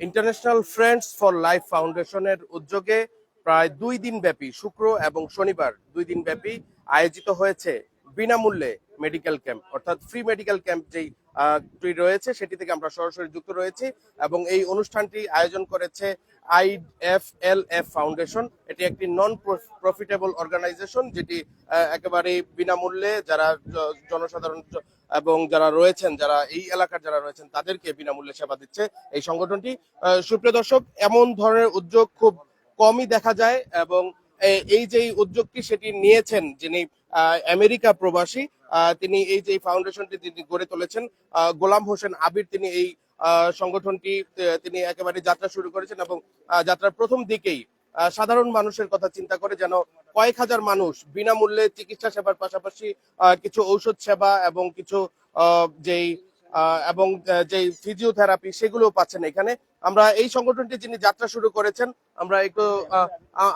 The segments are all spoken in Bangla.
ইন্টারন্যাশনাল ফ্রেন্ডস ফর লাইফ ফাউন্ডেশনের উদ্যোগে প্রায় দুই দিন ব্যাপী শুক্র এবং শনিবার দুই দিন ব্যাপী আয়োজিত হয়েছে বিনামূল্যে মেডিকেল ক্যাম্প অর্থাৎ ফ্রি মেডিকেল ক্যাম্প যেই রয়েছে, সেটি থেকে আমরা সরাসরি যুক্ত রয়েছি এবং এই অনুষ্ঠানটি আয়োজন করেছে I F L F foundation. এটি একটি নন প্রফিটেবল অর্গানাইজেশন যেটি একেবারে বিনামূল্যে যারা জনসাধারণ এবং যারা রয়েছেন, যারা এই এলাকার যারা রয়েছেন, তাদেরকে বিনামূল্যে সেবা দিচ্ছে এই সংগঠনটি। সুপ্রিয় দর্শক, এমন ধরনের উদ্যোগ খুব কমই দেখা যায় এবং এই যে উদ্যোগটি সেটি নিয়েছেন যিনি আমেরিকা প্রবাসী তিনি এই যে ফাউন্ডেশনটি তিনি গড়ে তুলেছেন গোলাম হোসেন আবির তিনি এই সংগঠনটি তিনি একেবারে যাত্রা শুরু করেছেন এবং যাত্রার প্রথম দিকেই সাধারণ মানুষের কথা চিন্তা করে যেন কয়েক হাজার মানুষ বিনামূল্যে চিকিৎসা সেবার পাশাপাশি কিছু ঔষধ সেবা এবং কিছু যেই এবং যেই ফিজিওথেরাপি সেগুলো পাচ্ছেন এখানে। আমরা এই সংগঠনটি যিনি যাত্রা শুরু করেছেন, আমরা একটু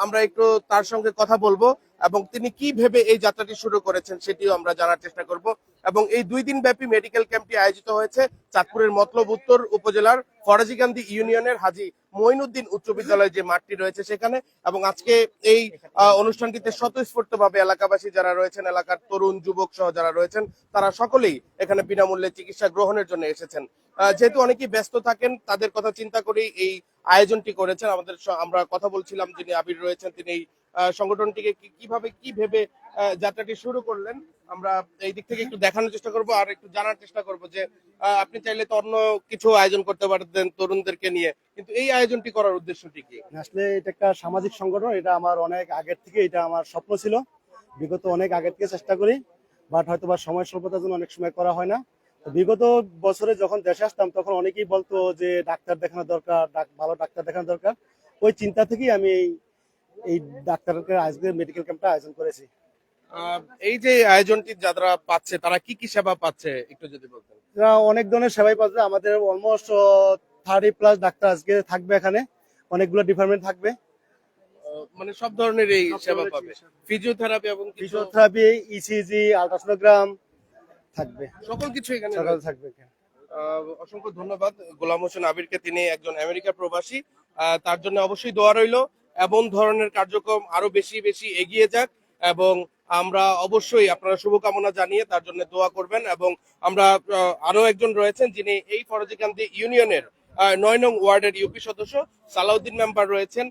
আমরা একটু তার সঙ্গে কথা বলব। এবং তিনি কি ভেবে এই যাত্রাটি শুরু করেছেন সেটিও আমরা জানার চেষ্টা করব। এবং এই দুই দিন ব্যাপী মেডিকেল ক্যাম্পটি আয়োজিত হয়েছে চাঁদপুরের মতলব উত্তর উপজেলার ফরাজিকান্দি ইউনিয়নের হাজি মঈনুদ্দিন উচ্চ বিদ্যালয় যে মাঠটি রয়েছে সেখানে। এবং আজকে এই অনুষ্ঠানটিতে স্বতঃস্ফূর্তভাবে এলাকাবাসী যারা রয়েছেন, এলাকার তরুণ, যুবক সহ যারা রয়েছেন, তারা সকলেই এখানে বিনামূল্যে চিকিৎসা গ্রহণের জন্য এসেছেন। যেহেতু অনেকেই ব্যস্ত থাকেন, তাদের কথা চিন্তা করেই এই আয়োজনটি করেছেন। আমাদের আমরা কথা বলছিলাম যিনি আবির রয়েছেন, তিনি সংগঠনটিকে কীভাবে কি ভেবে যাত্রাটি শুরু করলেন? আমরা এই দিক থেকে একটু দেখানোর চেষ্টা করব আর একটু জানার চেষ্টা করব যে আপনি চাইলে তো অন্য কিছু আয়োজন করতে পারতেন তরুণদেরকে নিয়ে, কিন্তু এই আয়োজনটি করার উদ্দেশ্যটি কি? আসলে এটা একটা সামাজিক সংগঠন, এটা আমার অনেক আগের থেকে, এটা আমার স্বপ্ন ছিল। বিগত অনেক আগের থেকে চেষ্টা করি, বাট হয়তো বা সময় স্বল্পতার জন্য অনেক সময় করা হয় না। বিগত বছরে যখন দেশে আসতাম, তখন অনেকেই বলতো যে, ডাক্তার দেখানো দরকার ভালো ডাক্তার দেখানো দরকার। ওই চিন্তা থেকেই আমি এই ডাক্তারকে আজকে মেডিকেল ক্যাম্পটা আয়োজন করেছি। এই যে আয়োজনটি যারা পাচ্ছে তারা কি কি সেবা পাচ্ছে একটু যদি বলতেন? অনেক ধরনের সেবাই পাচ্ছে। আমাদের অলমোস্ট থার্টি প্লাস ডাক্তার আজকে থাকবে এখানে। অনেকগুলো ডিপার্টমেন্ট থাকবে। মানে সব ধরনের এই সেবা পাবে। ফিজিওথেরাপি এবং ফিজিওথেরাপি ইসিজি আলট্রাসোনোগ্রাম থাকবে। সকল কিছু এখানে সকাল থাকবে অসংখ্য ধন্যবাদ। গোলাম হোসেন আবিরকে তিনি একজন আমেরিকা প্রবাসী। তার জন্য অবশ্যই দোয়া রইল। এমন ধরনের কার্যক্রম আরও বেশি বেশি এগিয়ে যাক এবং আমরা অবশ্যই আপনারা শুভকামনা জানিয়ে তার জন্য দোয়া করবেন এবং আমরা আরও একজন রয়েছেন যিনি এই ফরজিকান্দি ইউনিয়নের নয় নং ওয়ার্ডের ইউপি সদস্য, সালাউদ্দিন মেম্বার রয়েছেন।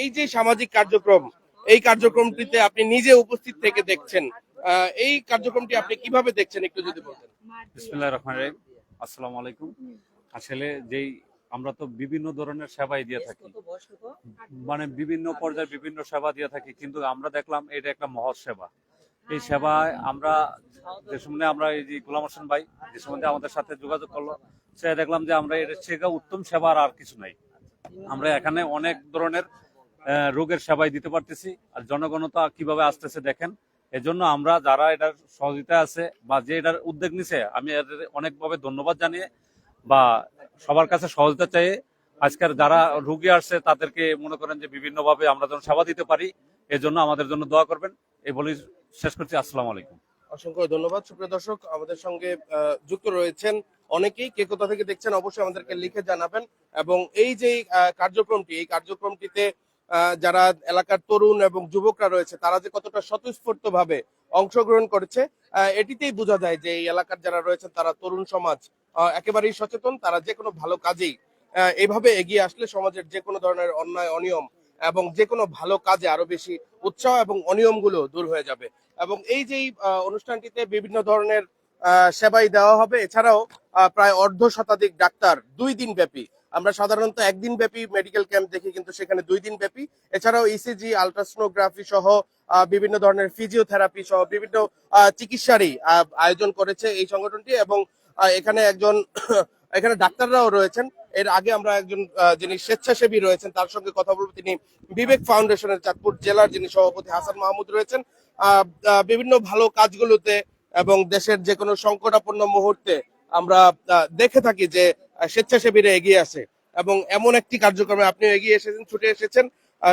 এই যে সামাজিক কার্যক্রম, এই কার্যক্রমটিতে আপনি নিজে উপস্থিত থেকে দেখছেন এই কার্যক্রমটি আপনি কীভাবে দেখছেন একটু যদি বলতেন। বিসমিল্লাহ রহমান রহিম। আসসালামু আলাইকুম। আসলে যেই আমরা তো বিভিন্ন ধরনের সেবাই দিয়ে থাকি। মানে বিভিন্ন পর্যায়ে বিভিন্ন সেবা দিয়ে থাকি কিন্তু আমরা দেখলাম এটা একটা মহৎ সেবা। এই সেবায় আমরা যে সম্বন্ধে আমরা এই যে গোলাম হোসেন ভাই যে সম্বন্ধে আমাদের সাথে যোগাযোগ করল সে দেখলাম যে আমরা এটা থেকে উত্তম সেবা আর কিছু নাই। আমরা এখানে অনেক ধরনের রোগের সেবাই দিতে পারতেছি আর জনগণতা কীভাবে আসতেছে দেখেন। এজন্য আমরা যারা এটার সহযোগিতা আছে বা যে এটার উদ্যোগ নিছে আমি এদের অনেকভাবে ধন্যবাদ জানিয়ে বা সবার কাছে সহজতা চাই আজকের যারা রুগী আসছে, তাদেরকে মনে করেন যে বিভিন্নভাবে আমরা যেন সেবা দিতে পারি, এজন্য আমাদের জন্য দোয়া করবেন। এই বলি শেষ করছি। আসসালামু আলাইকুম। অসংখ্য ধন্যবাদ। সুপ্রিয় দর্শক, আমাদের সঙ্গে যুক্ত রয়েছেন অনেকেই। কে কোথা থেকে দেখছেন অবশ্যই আমাদেরকে লিখে জানাবেন। এবং এই যে কার্যক্রমটি, এই কার্যক্রমটিতে যারা এলাকার তরুণ এবং যুবকরা রয়েছে, তারা যে কতটা স্বতঃস্ফূর্ত ভাবে অংশগ্রহণ করেছে এটিতেই বোঝা যায় যে এই এলাকার যারা রয়েছেন, তারা তরুণ সমাজ। একেবারেই সচেতন। তারা যে কোনো ভালো কাজেই আহ, এইভাবে এগিয়ে আসলে সমাজের যে কোনো ধরনের অন্যায় অনিয়ম এবং যে কোনো ভালো কাজে আরও বেশি উৎসাহ এবং অনিয়মগুলো দূর হয়ে যাবে। এবং এই যে অনুষ্ঠানটিতে বিভিন্ন ধরনের সেবাই দেওয়া হবে এছাড়াও প্রায় অর্ধ শতাধিক ডাক্তার দুই দিন ব্যাপী। আমরা সাধারণত একদিন ব্যাপী মেডিকেল ক্যাম্প দেখি কিন্তু সেখানে দুই দিন ব্যাপী। এছাড়াও ইসিজি আলট্রাসোনোগ্রাফি সহ বিভিন্ন ধরনের ফিজিওথেরাপি সহ বিভিন্ন চিকিৎসারই আয়োজন করেছে এই সংগঠনটি এবং এখানে একজন, এখানে ডাক্তাররাও রয়েছেন। এর আগে আমরা একজন যিনি স্বেচ্ছাসেবী রয়েছেন, তার সঙ্গে কথা বলব। তিনি বিবেক ফাউন্ডেশনের চাঁদপুর জেলার যিনি সভাপতি হাসান মাহমুদ রয়েছেন। বিভিন্ন ভালো কাজগুলোতে এবং দেশের যে কোনো সংকটাপন্ন মুহূর্তে আমরা দেখে থাকি যে স্বেচ্ছাসেবীরা এগিয়ে আসে এবং এমন একটি কার্যক্রমে আপনি এগিয়ে এসেছেন, ছুটে এসেছেন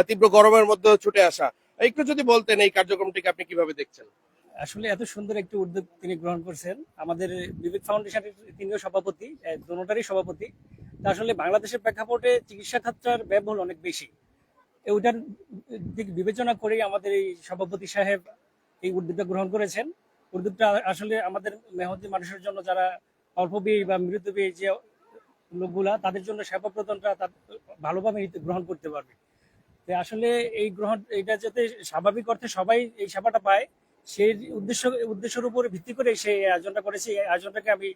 তীব্র গরমের মধ্যেও ছুটে আসা। একটু যদি বলতেন এই কার্যক্রমটিকে আপনি কীভাবে দেখছেন? আসলে এত সুন্দর একটি উদ্যোগ তিনি গ্রহণ করছেন। আমাদের বিবেক ফাউন্ডেশনের তিনিও সভাপতি দোনোটারই সভাপতি। আসলে বাংলাদেশের প্রেক্ষাপটে চিকিৎসা খাতটার ব্যয়বহুল অনেক বেশি। ওইটার দিক বিবেচনা করেই আমাদের এই সভাপতি সাহেব এই উদ্যোগটা গ্রহণ করেছেন। উদ্যোগটা আসলে আমাদের মেহনতি মানুষের জন্য যারা অল্প ব্যয়ী বা মৃত ব্যয়ী যে লোকগুলা, তাদের জন্য সেবা প্রদানটা তার ভালোভাবে গ্রহণ করতে পারবে। আসলে এই গ্রহণ এটা যাতে স্বাভাবিক অর্থে সবাই এই সেবাটা পায় সেই উদ্দেশ্য উদ্দেশ্যের উপরে ভিত্তি করে সেই আয়োজনটা করেছি। এই আয়োজনটাকে আমি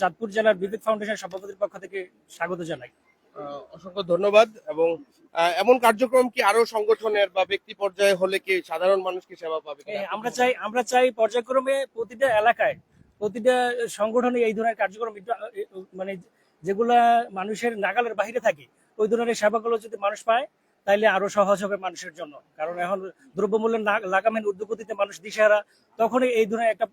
চাঁদপুর জেলার বিবেক ফাউন্ডেশন সভাপতির পক্ষ থেকে স্বাগত জানাই। অসংখ্য ধন্যবাদ এবং এমন কার্যক্রম কি আরও সংগঠনের বা ব্যক্তি পর্যায়ে হলে কি সাধারণ মানুষ কি সেবা পাবে আমরা চাই আমরা চাই পর্যায়ক্রমে প্রতিটা এলাকায় প্রতিটা সংগঠনে এই ধরনের কার্যক্রম মানে যেগুলা মানুষের নাগালের বাইরে থাকে ওই ধরনের সেবাগুলো যদি মানুষ পায় তাইলে আরও সহজ হবে মানুষের জন্য। কারণ এখন দ্রব্যমূল্যের না- লাগামহীন ঊর্ধ্বগতিতে মানুষ দিশেহারা, তখনই এই ধরনের একটা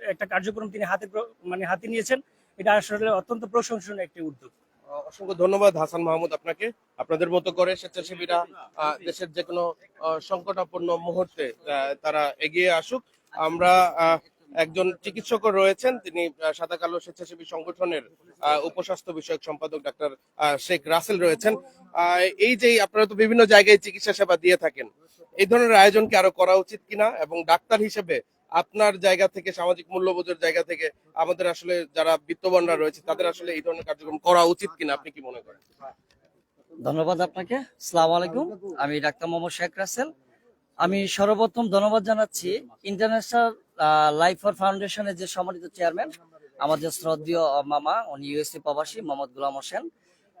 একটা কার্যক্রম তিনি হাতে মানে হাতে নিয়েছেন। এটা আসলে অত্যন্ত প্রশংসনীয় একটি উদ্যোগ। অসংখ্য ধন্যবাদ হাসান মাহমুদ আপনাকে। আপনাদের মতো করে স্বেচ্ছাসেবীরা দেশের যে কোনো সংকটাপন্ন মুহূর্তে তারা এগিয়ে আসুক। আমরা একজন চিকিৎসক রয়েছেন। তিনি সাদা কালো স্বেচ্ছাসেবী সংগঠনের উপস্বাস্থ্য বিষয়ক সম্পাদক ডাক্তার শেখ রাসেল রয়েছেন। এই যে আপনারা তো বিভিন্ন জায়গায় চিকিৎসা সেবা দিয়ে থাকেন, এই ধরনের আয়োজন কি আরও করা উচিত কিনা এবং ডাক্তার হিসেবে আপনার জায়গা থেকে, সামাজিক মূল্যবোধের জায়গা থেকে আমাদের আসলে যারা বিত্তবানরা রয়েছে, তাদের আসলে এই ধরনের কার্যক্রম করা উচিত কিনা, আপনি কি মনে করেন? ধন্যবাদ আপনাকে। সালাম আলাইকুম। আমি ডাক্তার মোহাম্মদ শেখ রাসেল। আমি সর্বপ্রথম ধন্যবাদ জানাচ্ছি ইন্টারন্যাশনাল লাইফ ফর ফাউন্ডেশনের যে সম্মানিত চেয়ারম্যান আমাদের শ্রদ্ধেয় মামা, উনি ইউএসএ প্রবাসী, মোহাম্মদ গুলাম হোসেন।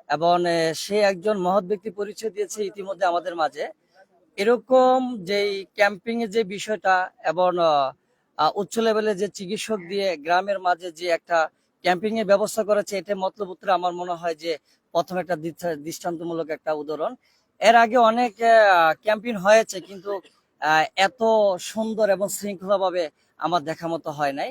এবং সে একজন মহৎ ব্যক্তি পরিচয় দিয়েছে ইতিমধ্যে আমাদের মাঝে। এরকম যেই ক্যাম্পিং এর যে বিষয়টা এবং উচ্চ লেভেলে যে চিকিৎসক দিয়ে গ্রামের মাঝে যে একটা ক্যাম্পিং এর ব্যবস্থা করেছে এটা মতলব উত্তরে আমার মনে হয় যে প্রথম একটা দৃষ্টা- দৃষ্টান্তমূলক একটা উদাহরণ। এর আগে অনেক ক্যাম্পেইন হয়েছে, কিন্তু এত সুন্দর এবং শৃঙ্খলাভাবে আমার দেখা মতো হয় নাই।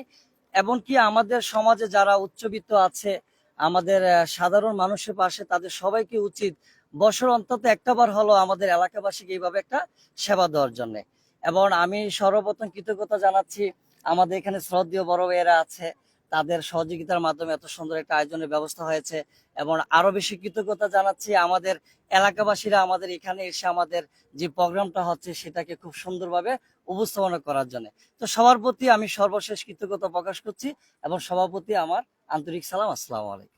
এমনকি আমাদের সমাজে যারা উচ্চবিত্ত আছে, আমাদের সাধারণ মানুষের পাশে তাদের সবাইকে উচিত বছর অন্তত একটাবার হলো আমাদের এলাকাবাসীকে এইভাবে একটা সেবা দেওয়ার জন্য। এবং আমি সর্বপ্রথম কৃতজ্ঞতা জানাচ্ছি, আমাদের এখানে শ্রদ্ধীয় বড় ভাইয়েরা আছে তাদের সহযোগিতার মাধ্যমে এত সুন্দর একটা আয়োজনের ব্যবস্থা হয়েছে এবং আরও বেশি কৃতজ্ঞতা জানাচ্ছি আমাদের এলাকাবাসীরা আমাদের এখানে এসে আমাদের যে প্রোগ্রামটা হচ্ছে সেটাকে খুব সুন্দরভাবে উপস্থাপনা করার জন্য। তো সবার প্রতি আমি সর্বশেষ কৃতজ্ঞতা প্রকাশ করছি এবং সভাপতি আমার আন্তরিক সালাম, আসসালাম আলাইকুম।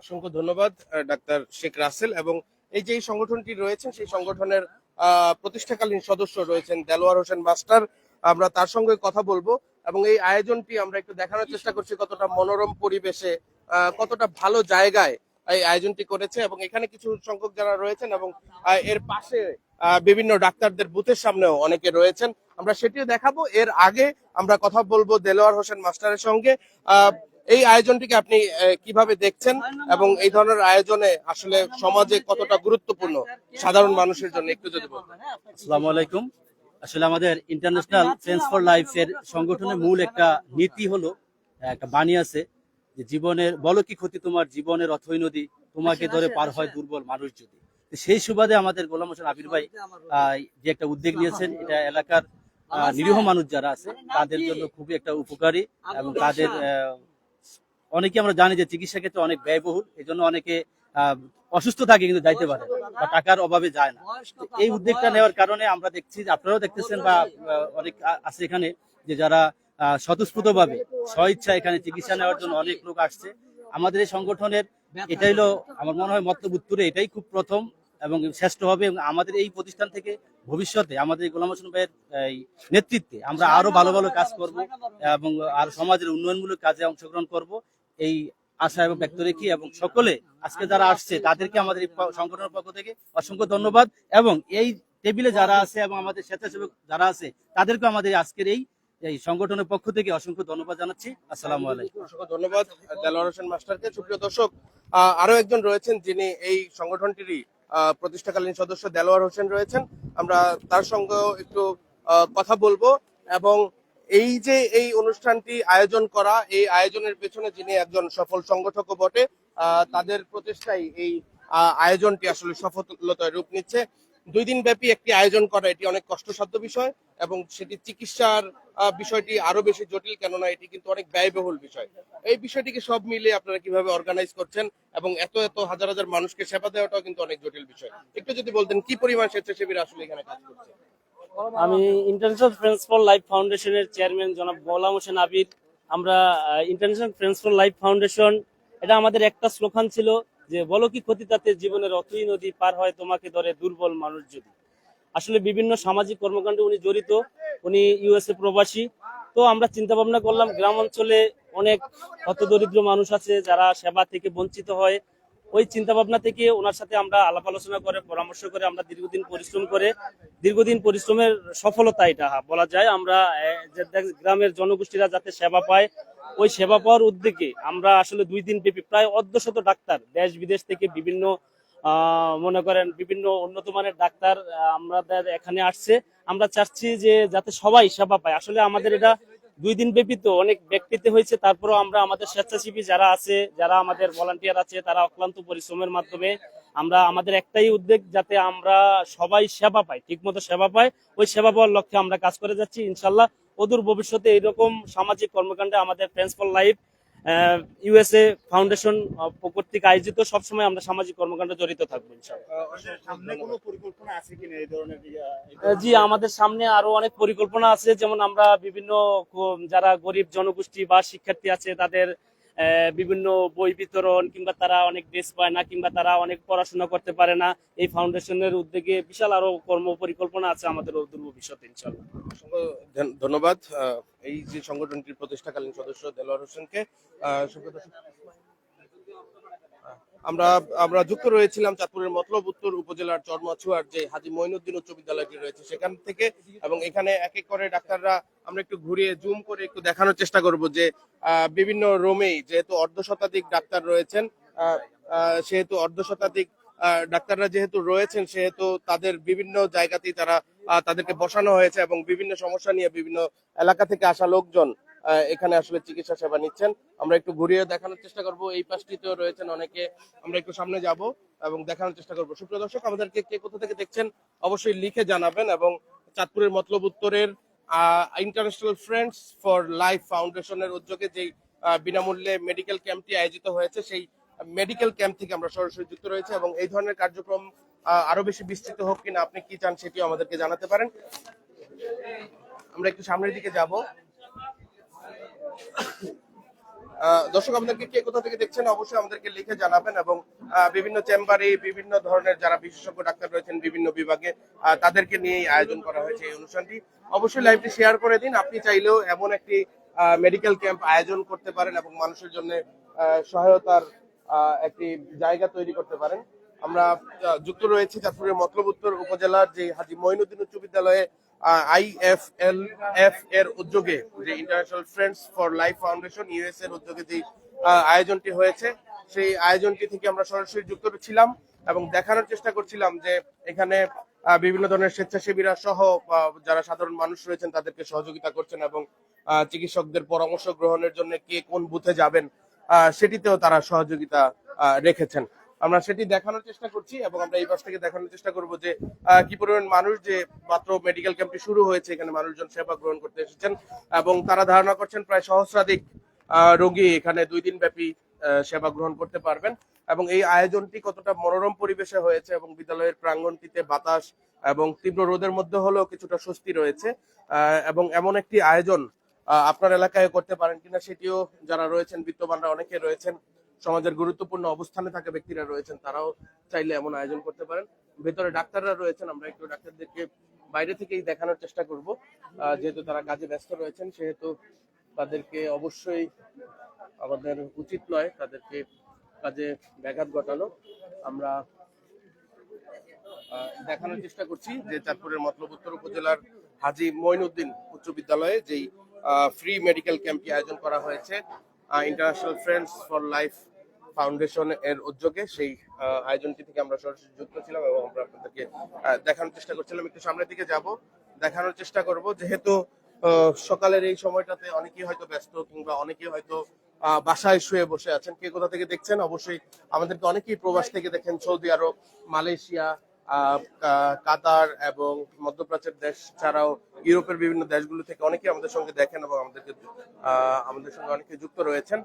অসংখ্য ধন্যবাদ ডাক্তার শেখ রাসেল এবং এই যে সংগঠনটি রয়েছে, সেই সংগঠনের প্রতিষ্ঠাকালীন সদস্য রয়েছেন দেলোয়ার হোসেন মাস্টার। আমরা তার সঙ্গে কথা বলব। এবং এই আয়োজনটি আমরা একটু দেখানোর চেষ্টা করছি কতটা মনোরম পরিবেশে কতটা ভালো জায়গায় এই আয়োজনটি করেছে এবং এখানে কিছু সংখ্যক যারা রয়েছেন এবং এর পাশে বিভিন্ন ডাক্তারদের বুথের সামনেও অনেকে রয়েছেন। আমরা সেটিও দেখাবো। এর আগে আমরা কথা বলব দেলোয়ার হোসেন মাস্টারের সঙ্গে। এই আয়োজনটিকে আপনি কীভাবে দেখছেন এবং এই ধরনের আয়োজনে আসলে সমাজে কতটা গুরুত্বপূর্ণ সাধারণ মানুষের জন্য একটু যদি বলতেন। আসসালামু আলাইকুম। আসলে আমাদের ইন্টারন্যাশনাল ফ্রেন্ডস ফর লাইফ এর সংগঠনের মূল একটা নীতি হলো একটা বাণী আছে যে জীবনের বলো কি ক্ষতি তোমার জীবনের অথই নদী তোমাকে ধরে পার হয় দুর্বল মানুষ যদি। সেই সুবাদে আমাদের গোলাম হোসেন আবির ভাই যে একটা উদ্যোগ নিয়েছেন এটা এলাকার নিরীহ মানুষ যারা আছে তাদের জন্য খুবই একটা উপকারী এবং তাদের আহ, অনেকে আমরা জানি যে চিকিৎসা ক্ষেত্রে অনেক ব্যয়বহুল এই জন্য অনেকে অসুস্থ থাকে কিন্তু যাইতে পারে বা টাকার অভাবে যায় না। এই উদ্যোগটা নেওয়ার কারণে আমরা দেখছি আপনারাও দেখতেছেন বা অনেক আছে এখানে যে যারা স্বতঃস্ফূর্ত ভাবে স্বইচ্ছা এখানে চিকিৎসা নেওয়ার জন্য অনেক লোক আসছে। আমাদের এই সংগঠনের এটাই হলো আমার মনে হয় মতলব উত্তরে এটাই খুব প্রথম এবং শ্রেষ্ঠ হবে এবং আমাদের এই প্রতিষ্ঠান থেকে ভবিষ্যতে আমাদের গোলাম হোসেন ভাইয়ের, এই নেতৃত্বে আমরা আরও ভালো ভালো কাজ করব এবং আর সমাজের উন্নয়নমূলক কাজে অংশগ্রহণ করব। এই আশা এবং ব্যক্ত রেখি এবং সকলে আজকে যারা আসছে তাদেরকে আমাদের সংগঠনের পক্ষ থেকে অসংখ্য ধন্যবাদ এবং এই টেবিলে যারা আছে এবং আমাদের স্বেচ্ছাসেবক যারা আছে তাদেরকে আমাদের আজকের এই এই সংগঠনের পক্ষ থেকে অসংখ্য ধন্যবাদ জানাচ্ছি। আসসালাম আলাইকুম। অসংখ্য ধন্যবাদ দেলোয়ার হোসেন মাস্টারকে। সুপ্রিয় দর্শক আহ, আরও একজন রয়েছেন যিনি এই সংগঠনটিরই প্রতিষ্ঠাকালীন সদস্য দেলোয়ার হোসেন রয়েছেন। আমরা তার সঙ্গেও একটু কথা বলব এবং এই যে এই অনুষ্ঠানটি আয়োজন করা, এই আয়োজনের পেছনে যিনি একজন সফল সংগঠকও বটে তাদের প্রচেষ্টাই এই আয়োজনটি আসলে সফলতায় রূপ নিচ্ছে। দুই দিন ব্যাপী একটি আয়োজন করা, এটি অনেক কষ্টসাধ্য বিষয় এবং সেটি চিকিৎসার বিষয়টি আরও বেশি জটিল, কেননা এটি কিন্তু অনেক ব্যয়বহুল বিষয়। এই বিষয়টিকে সব মিলে আপনারা কীভাবে অর্গানাইজ করছেন এবং এত এত হাজার হাজার মানুষকে সেবা দেওয়াটাও কিন্তু অনেক জটিল বিষয়। একটু যদি বলতেন, কি পরিমাণ স্বেচ্ছাসেবীরা আসলে এখানে কাজ করছে? আমি ইন্টারন্যাশনাল ফ্রেন্ডস ফর লাইফ ফাউন্ডেশনের চেয়ারম্যান জনাব গোলাম হোসেন আবির আমরা international friends for life foundation এটা আমাদের একটা স্লোগান ছিল যে বলো কি ক্ষতি তাতে জীবনের অথই নদী পার হয় তোমাকে ধরে দুর্বল মানুষ যদি। আসলে বিভিন্ন সামাজিক কর্মকাণ্ডে উনি জড়িত উনি ইউএসএ প্রবাসী। তো আমরা চিন্তা ভাবনা করলাম গ্রাম অঞ্চলে অনেক হতদরিদ্র মানুষ আছে যারা সেবা থেকে বঞ্চিত হয়। ওই চিন্তা ভাবনা থেকে ওনার সাথে আমরা আলাপ আলোচনা করে পরামর্শ করে আমরা দীর্ঘদিন পরিশ্রম করে দীর্ঘদিন পরিশ্রমের সফলতা এটা বলা যায়। আমরা গ্রামের জনগোষ্ঠীরা যাতে সেবা পায়, ওই সেবা পাওয়ার উদ্যোগে আমরা আসলে দুই দিন ব্যাপী প্রায় অর্ধশত ডাক্তার দেশ বিদেশ থেকে বিভিন্ন মনে করেন বিভিন্ন উন্নত মানের ডাক্তার আমাদের এখানে আসছে। আমরা চাচ্ছি যে যাতে সবাই সেবা পায়। আসলে আমাদের এটা দুই দিন ব্যাপী তো অনেক ব্যক্তিতে হয়েছে। তারপরেও আমরা আমাদের স্বেচ্ছাসেবী যারা আছে, যারা আমাদের ভলান্টিয়ার আছে, তারা অক্লান্ত পরিশ্রমের মাধ্যমে আমরা আমাদের একটাই উদ্যোগ যাতে আমরা সবাই সেবা পাই ঠিকমতো সেবা পাই ওই সেবা পাওয়ার লক্ষ্যে আমরা কাজ করে যাচ্ছি ইনশাল্লাহ। অদূর ভবিষ্যতে এরকম সামাজিক কর্মকাণ্ডে আমাদের friends for life USA foundation কর্তৃক আয়োজিত সবসময় আমরা সামাজিক কর্মকাণ্ডে জড়িত থাকব জি আমাদের সামনে আরও অনেক পরিকল্পনা আছে যেমন আমরা বিভিন্ন যারা গরিব জনগোষ্ঠী বা শিক্ষার্থী আছে তাদের বিভিন্ন বই বিতরণ কিংবা তারা অনেক ড্রেস পায় না কিংবা তারা অনেক পড়াশোনা করতে পারে না, এই ফাউন্ডেশনের উদ্যোগে বিশাল আরও কর্ম পরিকল্পনা আছে আমাদের অদূর ভবিষ্যতে, ইনশাল্লাহ। ধন্যবাদ। এই যে সংগঠনটির প্রতিষ্ঠাকালীন সদস্য দেলোয়ার হোসেনকে আমরা আমরা যুক্ত রয়েছিলাম চাঁদপুরের মতলব উত্তর উপজেলার চরমাছুয়ার যে হাজি মঈনুদ্দিন উচ্চ বিদ্যালয়টি রয়েছে সেখান থেকে এবং এখানে এক এক করে ডাক্তাররা আমরা একটু ঘুরিয়ে জুম করে একটু দেখানোর চেষ্টা করব যে বিভিন্ন রোমেই যেহেতু অর্ধ শতাধিক ডাক্তার রয়েছেন সেহেতু অর্ধ শতাধিক ডাক্তাররা যেহেতু রয়েছেন, সেহেতু তাদের বিভিন্ন জায়গাতেই তারা তাদেরকে বসানো হয়েছে এবং বিভিন্ন সমস্যা নিয়ে বিভিন্ন এলাকা থেকে আসা লোকজন এখানে আসলে চিকিৎসা সেবা নিচ্ছেন। আমরা একটু ঘুরিয়ে দেখানোর চেষ্টা করব। এই পাশটিতেও রয়েছেন অনেকে। আমরা একটু সামনে যাব এবং দেখানোর চেষ্টা করব। সুপ্রিয় দর্শক, আমাদেরকে কে কোথা থেকে দেখছেন অবশ্যই লিখে জানাবেন এবং চাঁদপুরের মতলব উত্তরের ইন্টারন্যাশনাল ফ্রেন্ডস ফর লাইফ ফাউন্ডেশনের উদ্যোগে যেই বিনামূল্যে মেডিকেল ক্যাম্পটি আয়োজিত হয়েছে, সেই মেডিকেল ক্যাম্প থেকে আমরা সরাসরি যুক্ত রয়েছে এবং এই ধরনের কার্যক্রম আরও বেশি বিস্তৃত হোক কিনা আপনি কি চান সেটিও আমাদেরকে জানাতে পারেন। আমরা একটু সামনের দিকে যাব। দর্শক আমাদেরকে কে কোথা থেকে দেখছেন অবশ্যই আমাদেরকে লিখে জানাবেন এবং বিভিন্ন চেম্বারে বিভিন্ন ধরনের যারা বিশেষজ্ঞ ডাক্তার রয়েছেন বিভিন্ন বিভাগে তাদেরকে নিয়ে আয়োজন করা হয়েছে এই অনুষ্ঠানটি। অবশ্যই লাইভটি শেয়ার করে দিন। আপনি চাইলেও এমন একটি মেডিকেল ক্যাম্প আয়োজন করতে পারেন এবং মানুষের জন্য সহায়তার একটি জায়গা তৈরি করতে পারেন। আমরা যুক্ত রয়েছি চাঁদপুরের মতলব উত্তর উপজেলার যে হাজি মঈনুদ্দিন উচ্চ বিদ্যালয়ে আইএফএল এফ এর উদ্যোগে যে international friends for life foundation US এর উদ্যোগে যে আয়োজনটি হয়েছে, সেই আয়োজনটি থেকে আমরা সরাসরি যুক্ত ছিলাম এবং দেখানোর চেষ্টা করছিলাম যে এখানে বিভিন্ন ধরনের স্বেচ্ছাসেবীরা সহ যারা সাধারণ মানুষ রয়েছেন তাদেরকে সহযোগিতা করছেন এবং চিকিৎসকদের পরামর্শ গ্রহণের জন্য কে কোন বুথে যাবেন সেটিতেও তারা সহযোগিতা রেখেছেন। আমরা সেটি দেখানোর চেষ্টা করছি এবং আমরা এই পাশ থেকে দেখানোর চেষ্টা করব যে কি পরিমাণ মানুষ যে মাত্র মেডিকেল ক্যাম্পটি শুরু হয়েছে, এখানে মানুষজন সেবা গ্রহণ করতে এসেছেন এবং তারা ধারণা করছেন প্রায় সহস্রাধিক রোগী এখানে দুই দিন ব্যাপী সেবা গ্রহণ করতে পারবেন এবং এই আয়োজনটি কতটা মনোরম পরিবেশে হয়েছে এবং বিদ্যালয়ের প্রাঙ্গণটিতে বাতাস এবং তীব্র রোদের মধ্যে হলেও কিছুটা স্বস্তি রয়েছে এবং এমন একটি আয়োজন আপনার এলাকায় করতে পারেন কিনা সেটিও যারা রয়েছেন বিত্তবানরা অনেকে রয়েছেন সমাজের গুরুত্বপূর্ণ অবস্থানে থাকা ব্যক্তিরা রয়েছেন, তারাও চাইলে এমন আয়োজন করতে পারেন। ভেতরে ডাক্তাররা রয়েছেন, আমরা একটু ডাক্তারদেরকে বাইরে থেকেই দেখানোর চেষ্টা করব। যেহেতু তারা কাজে ব্যস্ত রয়েছেন, সেহেতু তাদেরকে অবশ্যই আমাদের উচিত নয় তাদেরকে কাজে ব্যাঘাত ঘটানো। আমরা দেখানোর চেষ্টা করছি যে চাঁদপুরের মতলব উত্তর উপজেলার হাজি মঈনুদ্দিন উচ্চ বিদ্যালয়ে যেই ফ্রি মেডিকেল ক্যাম্পটি আয়োজন করা হয়েছে international friends for life foundation এর উদ্যোগে সেই আয়োজনটি থেকে আমরা সরাসরি যুক্ত ছিলাম এবং আমরা আপনাদেরকে দেখানোর চেষ্টা করছিলাম। একটু সামনের দিকে যাব, দেখানোর চেষ্টা করব। যেহেতু সকালের এই সময়টাতে অনেকেই হয়তো ব্যস্ত কিংবা অনেকেই হয়তো বাসায় শুয়ে বসে আছেন। কে কোথা থেকে দেখছেন? অবশ্যই আমাদেরকে অনেকেই প্রবাস থেকে দেখেন। সৌদি আরব, মালয়েশিয়া কাতার এবং মধ্যপ্রাচ্যের দেশ ছাড়াও ইউরোপের বিভিন্ন দেশগুলো থেকে অনেকে আমাদের সঙ্গে দেখেন এবং আমাদেরকে আমাদের সঙ্গে অনেকে যুক্ত রয়েছেন।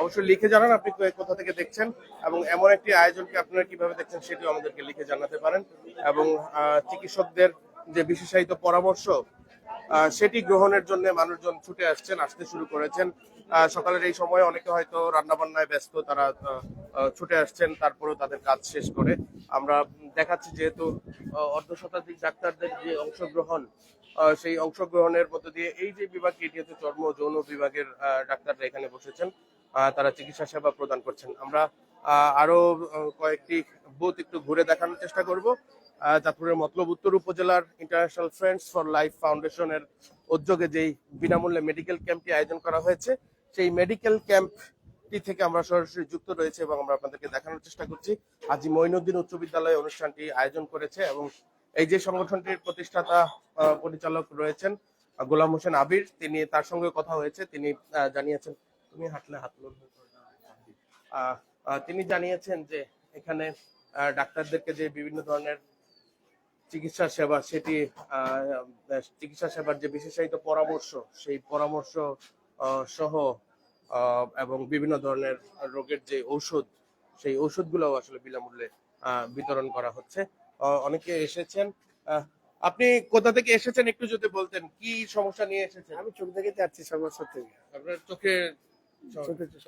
অবশ্যই লিখে জানান আপনি কোথা থেকে দেখছেন এবং এমন একটি আয়োজনকে আপনারা কীভাবে দেখছেন সেটিও আমাদেরকে লিখে জানাতে পারেন এবং চিকিৎসকদের যে বিশেষায়িত পরামর্শ সেটি গ্রহণের জন্য মানুষজন ছুটে আসছেন, আসতে শুরু করেছেন। সকালের এই সময় অনেকে হয়তো রান্না বান্নায় ব্যস্ত, তারা ছুটে আসছেন, তারপরেও তাদের কাজ শেষ করে। আমরা দেখাচ্ছি যেহেতু অর্ধ শতাধিক ডাক্তারদের যে অংশগ্রহণ সেই অংশগ্রহণের মধ্য দিয়ে এই যে বিভাগ, এটি হচ্ছে চর্ম যৌন বিভাগের ডাক্তাররা এখানে বসেছেন। তারা চিকিৎসা সেবা প্রদান করছেন। আমরা আরও কয়েকটি বুথ একটু ঘুরে দেখানোর চেষ্টা করব। চাঁদপুরের মতলব উত্তর উপজেলার ইন্টারন্যাশনাল ফ্রেন্ডস ফর লাইফ ফাউন্ডেশনের উদ্যোগে যেই বিনামূল্যে মেডিকেল ক্যাম্পটি আয়োজন করা হয়েছে সেই মেডিকেল ক্যাম্পটি থেকে আমরা সরাসরি যুক্ত রয়েছে এবং আমরা আপনাদেরকে দেখানোর চেষ্টা করছি। আজি মঈনুদ্দিন উচ্চ বিদ্যালয় অনুষ্ঠানটি আয়োজন করেছে এবং এই যে সংগঠনটির প্রতিষ্ঠাতা পরিচালক রয়েছেন গোলাম হোসেন আবির, তিনি তার সঙ্গে কথা হয়েছে, তিনি জানিয়েছেন, তুমি হাঁটলে হাত তিনি জানিয়েছেন যে এখানে ডাক্তারদেরকে যে বিভিন্ন ধরনের চিকিৎসা সেবা, সেটি চিকিৎসা সেবার যে বিশেষায়িত পরামর্শ, সেই পরামর্শ সহ এবং বিভিন্ন ধরনের রোগের যে ঔষধ সেই ঔষধগুলোও আসলে বিনামূল্যে বিতরণ করা হচ্ছে। অনেকে এসেছেন। আপনি কোথা থেকে এসেছেন একটু যদি বলতেন কি সমস্যা নিয়ে এসেছেন? আমি চোখ দেখে যাচ্ছি সমস্যা থেকে আপনার চোখে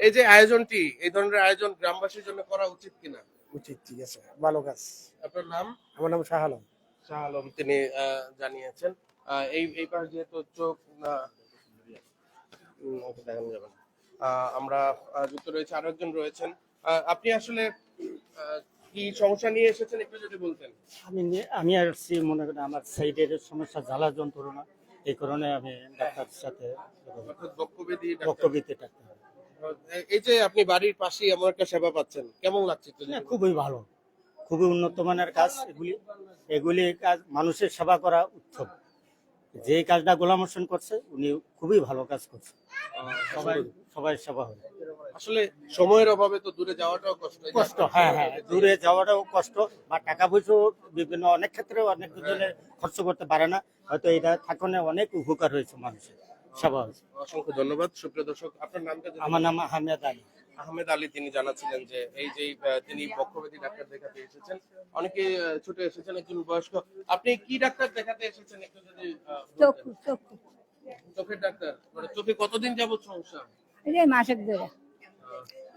এই যে আয়োজনটি এই ধরনের আয়োজন গ্রামবাসীর জন্য করা উচিত কিনা? উচিত ঠিক আছে। ভালো কাজ। আপনার নাম? আমার নাম শাহ আলম। শাহ আলম তিনি আহ, জানিয়েছেন। এই এই পাশ যেহেতু চোখ ওকে দেখানো যাবে না। আমরা যুক্ত রয়েছে আরও একজন রয়েছেন আপনি আসলে কি সমস্যা নিয়ে এসেছেন একটু যদি বলতেন আমি আমি আসছি মনে করেন আমার সাইডের সমস্যা জ্বালা যন্ত্রণা এই কারণে আমি ডাক্তারের সাথে ডাক্তার। এ- এই যে আপনি বাড়ির পাশেই এমন একটা সেবা পাচ্ছেন কেমন লাগছে? খুবই ভালো খুবই উন্নত মানের কাজ এগুলি এগুলি কাজ মানুষের সেবা করা উৎসব যে কাজটা গোলাম হোসেন করছে উনি খুবই ভালো কাজ করছে। সবাই সবাই সেবা হবে। আসলে সময়ের অভাবে তো দূরে যাওয়াটাও কষ্ট কষ্ট হ্যাঁ হ্যাঁ দূরে যাওয়াটাও কষ্ট বা টাকা পয়সাও বিভিন্ন অনেক ক্ষেত্রে অনেক জনের খরচ করতে পারে না। হয়তো এটা থাকনে অনেক উপকার হয়েছে মানুষের। সেবা হয়েছে। অসংখ্য ধন্যবাদ। সুপ্রিয় দর্শক আপনার নামটা আমার নাম আহমেদ আলী। আহমেদ আলী তিনি জানাচ্ছিলেন যে এই যে তিনি বক্ষব্যাধি ডাক্তার দেখাতে এসেছেন অনেকে ছুটে এসেছেন একজন বয়স্ক। আপনি কি ডাক্তার দেখাতে এসেছেন একটু যদি চোখের ডাক্তার মানে চোখে কতদিন যাবত সমস্যা? এই যে মাসের ধরে।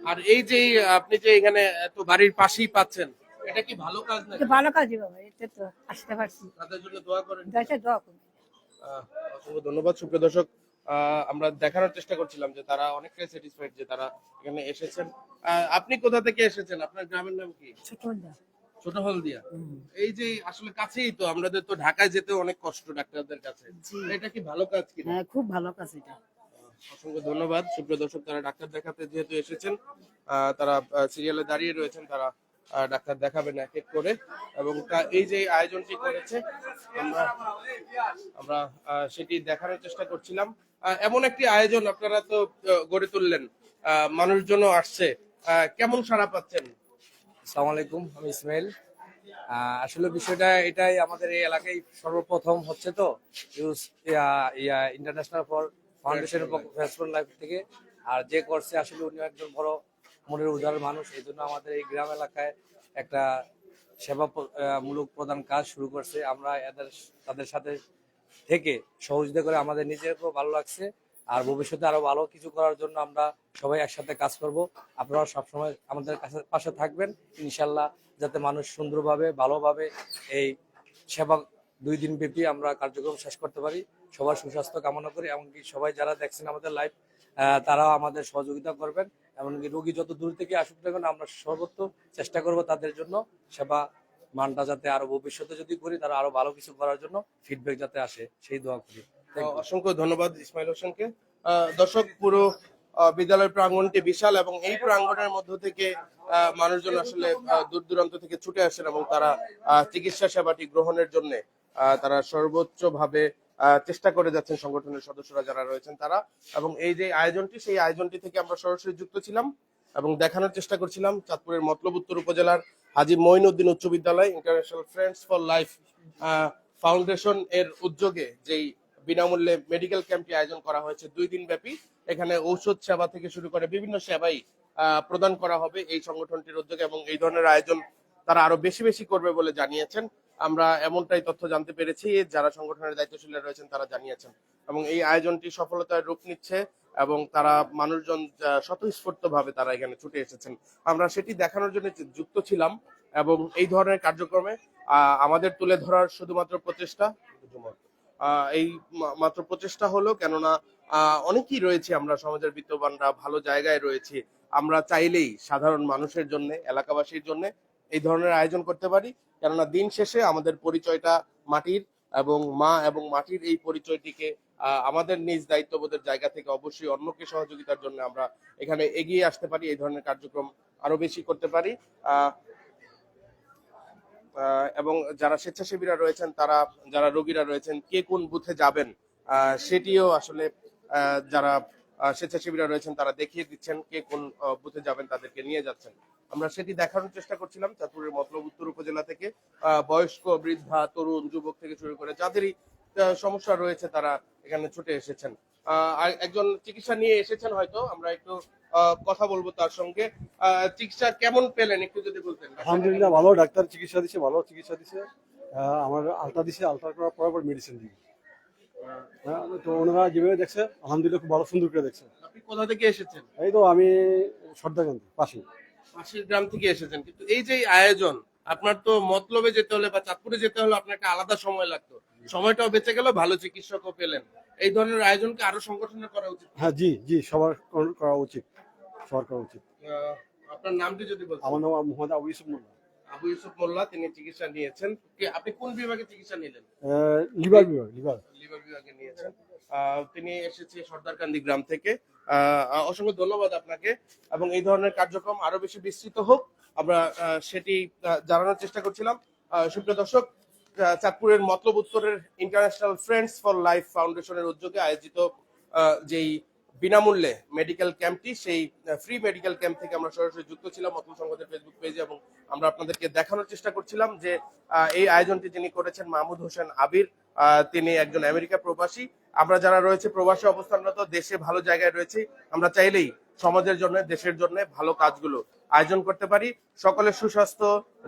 আর এই যে আপনি যে এখানে এত বাড়ির পাশেই পাচ্ছেন এটা কি ভালো কাজ ভালো কাজই বাবা এতে তো আসতে পারছি। তাদের জন্য দোয়া করেন। দশটা দোয়া করি আহ, অসংখ্য ধন্যবাদ। সুপ্রিয় দর্শক আমরা দেখানোর চেষ্টা করছিলাম যে তারা অনেকটাই স্যাটিসফাইড যে তারা এখানে এসেছেন। আপনি কোথা থেকে এসেছেন? আপনার গ্রামের নাম কি? ছোট ছোট হলদিয়া এই যে আসলে কাছেই তো আমাদের তো ঢাকায় যেতে অনেক কষ্ট ডাক্তারদের কাছে। এটা কি ভালো কাজ কি হ্যাঁ খুব ভালো কাজ এটা। অসংখ্য ধন্যবাদ। সুপ্রিয় দর্শক তারা ডাক্তার দেখাতে যেহেতু এসেছেন তারা সিরিয়ালে দাঁড়িয়ে রয়েছেন তারা ডাক্তার দেখাবেন এক এক করে। এবং এই যে আয়োজনটি করেছে আমরা আমরা সেটি দেখানোর চেষ্টা করছিলাম। এমন একটি আয়োজন আপনারা তো গড়ে তুললেন। মানুষজন আসছে। কেমন সাড়া পাচ্ছেন? আসসালামু আলাইকুম আমি ইসমাইল। আসলে বিষয়টা এটাই আমাদের এই এলাকায় সর্বপ্রথম হচ্ছে তো ইউজ ইন্টারন্যাশনাল ফর ফাউন্ডেশনের ফেসবুক লাইফ থেকে। আর যে করছে আসলে উনি একজন বড় মনের উদার মানুষ, এই জন্য আমাদের এই গ্রাম এলাকায় একটা সেবা মূলক প্রদান কাজ শুরু করছে। আমরা এদের তাদের সাথে থেকে সহযোগিতা করে আমাদের নিজেরও ভালো লাগছে, আর ভবিষ্যতে আরও ভালো কিছু করার জন্য আমরা সবাই একসাথে কাজ করব। আপনারা সবসময় আমাদের কাছে পাশে থাকবেন। ইনশাল্লাহ যাতে মানুষ সুন্দরভাবে, ভালোভাবে এই সেবা দুই দিন ব্যাপী আমরা কার্যক্রম শেষ করতে পারি। সবার সুস্বাস্থ্য কামনা করি, এমনকি সবাই যারা দেখছেন আমাদের লাইভ তারাও আমাদের সহযোগিতা করবেন। এমনকি রোগী যত দূর থেকে আসুক না কেন আমরা সর্বত্র চেষ্টা করব তাদের জন্য সেবা মানটা যাতে আরও ভবিষ্যতে যদি করি তারা আরও ভালো কিছু করার জন্য ফিডব্যাক যাতে আসে সেই দোয়া করি। অসংখ্য ধন্যবাদ ইসমাইল হোসেনকে। দর্শক পুরো আহ, বিদ্যালয় প্রাঙ্গণটি বিশাল এবং এই প্রাঙ্গণের মধ্য থেকে মানুষজন আসলে দূর দূরান্ত থেকে ছুটে আসেন এবং তারা চিকিৎসা সেবাটি গ্রহণের জন্য তারা সর্বোচ্চ ভাবে চেষ্টা করে যাচ্ছেন সংগঠনের সদস্যরা যারা রয়েছেন তারা। এবং এই যে আয়োজনটি, সেই আয়োজনটি থেকে আমরা সরাসরি যুক্ত ছিলাম এবং দেখানোর চেষ্টা করছিলাম চাঁদপুরের মতলব উত্তর উপজেলার হাজি মঈনুদ্দিন উচ্চ বিদ্যালয় international friends for life foundation এর উদ্যোগে যেই বিনামূল্যে মেডিকেল ক্যাম্পটি আয়োজন করা হয়েছে দুই দিন ব্যাপী, এখানে ঔষধ সেবা থেকে শুরু করে বিভিন্ন সেবাই প্রদান করা হবে এই সংগঠনটির উদ্যোগে এবং এই ধরনের আয়োজন তারা আরও বেশি বেশি করবে বলে জানিয়েছেন। আমরা এমনটাই তথ্য জানতে পেরেছি, যারা সংগঠনের দায়িত্বশীলরা রয়েছেন তারা জানিয়েছেন। এবং এই আয়োজনটি সফলতার রূপ নিচ্ছে এবং তারা মানুষজন স্বতঃস্ফূর্ত ভাবে তারা এখানে ছুটে এসেছেন। আমরা সেটি দেখানোর জন্য যুক্ত ছিলাম এবং এই ধরনের কার্যক্রমে আমাদের তুলে ধরার শুধুমাত্র প্রচেষ্টা এই মাত্র প্রচেষ্টা হলো, কেননা অনেকেই রয়েছে, আমরা সমাজের বিত্তবানরা ভালো জায়গায় রয়েছি। আমরা চাইলেই সাধারণ মানুষের জন্য, এলাকাবাসীর জন্য এই ধরনের আয়োজন করতে পারি। কেননা দিন শেষে আমাদের পরিচয়টা মাটির এবং মা এবং মাটির এই পরিচয়টিকে আমাদের নিজ দায়িত্ববোধের জায়গা থেকে অবশ্যই অন্যকে সহযোগিতার জন্য আমরা এখানে এগিয়ে আসতে পারি, এই ধরনের কার্যক্রম আরও বেশি করতে পারি। এবং যারা স্বেচ্ছাসেবীরা রয়েছেন, তারা, যারা রোগীরা রয়েছেন, কে কোন বুথে যাবেন সেটিও আসলে যারা স্বেচ্ছাসেবীরা রয়েছেন, তারা দেখিয়ে দিচ্ছেন কে কোন বুথে যাবেন তাদেরকে নিয়ে যাচ্ছেন। আমরা সেটি দেখানোর চেষ্টা করছিলাম চাঁদপুরের মতলব উত্তর উপজেলা থেকে। বয়স্ক, বৃদ্ধা, তরুণ, যুবক থেকে শুরু করে যাদেরই সমস্যা রয়েছে তারা এখানে ছুটে এসেছেন। একজন চিকিৎসা নিয়ে এসেছেন হয়তো, আমরা একটু কথা বলব তার সঙ্গে। চিকিৎসা কেমন পেলেন, একটু যদি বলতেন। আলহামদুলিল্লাহ, ভালো, ডাক্তার চিকিৎসা দিছে, ভালো চিকিৎসা দিছে। আমার আলট্রা দিছে আলট্রা করার পর মেডিসিন দিবে। হ্যাঁ, তো ওনারা যেভাবে দেখছে আলহামদুলিল্লাহ খুব ভালো সুন্দর করে দেখছে। আপনি কোথা থেকে এসেছেন? এই তো আমি সর্দাকান্দি পাশে পাশের গ্রাম থেকে এসেছেন। কিন্তু এই যে আয়োজন আপনার তো মতলবে যেতে হলে বা চাঁদপুরে যেতে হলে আপনার একটা আলাদা সময় লাগতো। সময়টাও বেঁচে গেল ভালো চিকিৎসকও পেলেন। এই ধরনের আয়োজনকে আরও সংগঠনের করা উচিত। হ্যাঁ জি জি সবার করা উচিত সবার করা উচিত। আহ, আপনার নামটি যদি বলতেন। আমার নাম মোহাম্মদ আবু ইউসুফ মোল্লা। আবু ইউসুফ মোল্লা তিনি চিকিৎসা নিয়েছেন। আপনি কোন বিভাগে চিকিৎসা নিলেন? লিভার বিভাগ লিভার। লিভার বিভাগে নিয়েছেন। তিনি এসেছে সর্দারকান্দি গ্রাম থেকে। অসংখ্য ধন্যবাদ আপনাকে। এবং এই ধরনের কার্যক্রম আরও বেশি বিস্তৃত হোক আমরা সেটি জানানোর চেষ্টা করছিলাম। সুপ্রিয় দর্শক চাঁদপুরের মতলব উত্তরের ইন্টারন্যাশনাল ফ্রেন্ডস ফর লাইফ ফাউন্ডেশনের উদ্যোগে আয়োজিত যেই বিনামূল্যে মেডিকেল ক্যাম্পটি সেই ফ্রি মেডিকেল ক্যাম্প থেকে আমরা সরাসরি যুক্ত ছিলাম মতলব সংঘদের ফেসবুক পেজে এবং আমরা আপনাদেরকে দেখানোর চেষ্টা করছিলাম যে এই আয়োজনটি যিনি করেছেন মাহমুদ হোসেন আবির তিনি একজন আমেরিকা প্রবাসী। আমরা যারা রয়েছে প্রবাসী অবস্থানরত, দেশে ভালো জায়গায় রয়েছে, আমরা চাইলেই সমাজের জন্য, দেশের জন্য ভালো কাজগুলো আয়োজন করতে পারি। সকলের সুস্বাস্থ্য,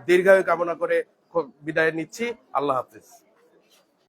দীর্ঘায়ু কামনা করে বিদায় নিচ্ছি। আল্লাহ হাফিজ।